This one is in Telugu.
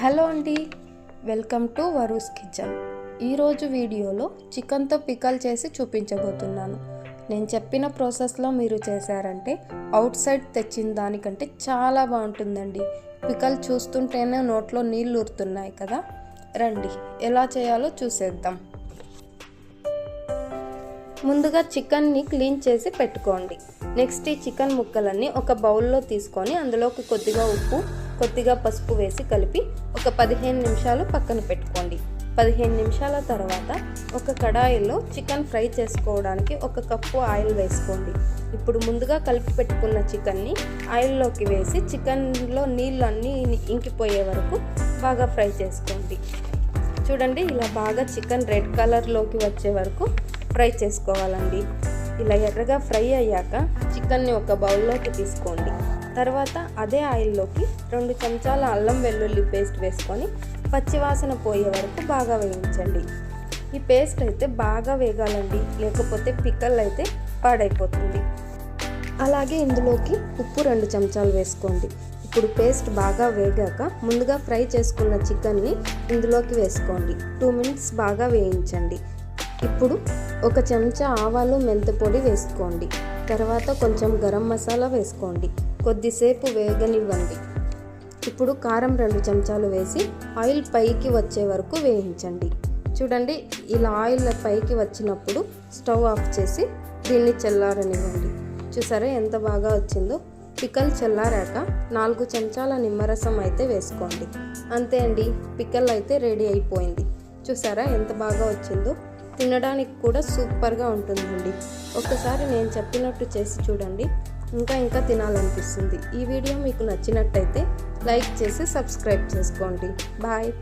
హలో అండి. Welcome to Varu's kitchen. ఈరోజు వీడియోలో చికెన్తో పికల్ చేసి చూపించబోతున్నాను. నేను చెప్పిన ప్రాసెస్లో మీరు చేశారంటే అవుట్ సైడ్ తెచ్చిన దానికంటే చాలా బాగుంటుందండి. పికల్ చూస్తుంటేనే నోట్లో నీళ్ళు ఊరుతున్నాయి కదా? రండి ఎలా చేయాలో చూసేద్దాం. ముందుగా చికెన్ని క్లీన్ చేసి పెట్టుకోండి. నెక్స్ట్ ఈ చికెన్ ముక్కలన్నీ ఒక బౌల్లో తీసుకొని అందులోకి కొద్దిగా ఉప్పు కొద్దిగా పసుపు వేసి కలిపి ఒక పదిహేను నిమిషాలు పక్కన పెట్టుకోండి. పదిహేను నిమిషాల తర్వాత ఒక కడాయిలో చికెన్ ఫ్రై చేసుకోవడానికి ఒక కప్పు ఆయిల్ వేసుకోండి. ఇప్పుడు ముందుగా కలిపి పెట్టుకున్న చికెన్ని ఆయిల్లోకి వేసి చికెన్లో నీళ్ళన్నీ ఇంకిపోయే వరకు బాగా ఫ్రై చేసుకోండి. చూడండి ఇలా బాగా చికెన్ రెడ్ కలర్లోకి వచ్చే వరకు ఫ్రై చేసుకోవాలండి. ఇలా ఎర్రగా ఫ్రై అయ్యాక చికెన్ని ఒక బౌల్లోకి తీసుకోండి. తర్వాత అదే ఆయిల్లోకి రెండు చెంచాల అల్లం వెల్లుల్లి పేస్ట్ వేసుకొని పచ్చివాసన పోయే వరకు బాగా వేయించండి. ఈ పేస్ట్ అయితే బాగా వేగాలండి లేకపోతే పిక్కల్ అయితే పాడైపోతుంది. అలాగే ఇందులోకి ఉప్పు రెండు చెంచాలు వేసుకోండి. ఇప్పుడు పేస్ట్ బాగా వేగాక ముందుగా ఫ్రై చేసుకున్న చికెన్ని ఇందులోకి వేసుకోండి. టూ మినిట్స్ బాగా వేయించండి. ఇప్పుడు ఒక చెంచా ఆవాలు మెంతి పొడి వేసుకోండి. తర్వాత కొంచెం గరం మసాలా వేసుకోండి. కొద్దిసేపు వేగనివ్వండి. ఇప్పుడు కారం రెండు చెంచాలు వేసి ఆయిల్ పైకి వచ్చే వరకు వేయించండి. చూడండి ఇలా ఆయిల్ పైకి వచ్చినప్పుడు స్టవ్ ఆఫ్ చేసి దీన్ని చల్లారనివ్వండి. చూసారా ఎంత బాగా వచ్చిందో? పికల్ చల్లారాక నాలుగు చెంచాల నిమ్మరసం అయితే వేసుకోండి. అంతే అండి పికల్ అయితే రెడీ అయిపోయింది. చూసారా ఎంత బాగా వచ్చిందో? తినడానికి కూడా సూపర్గా ఉంటుందండి. ఒకసారి నేను చెప్పినట్టు చేసి చూడండి. ఇంకా ఇంకా తినాలనిపిస్తుంది. ఈ వీడియో మీకు నచ్చినట్టయితే లైక్ చేసి సబ్స్క్రైబ్ చేసుకోండి. బాయ్.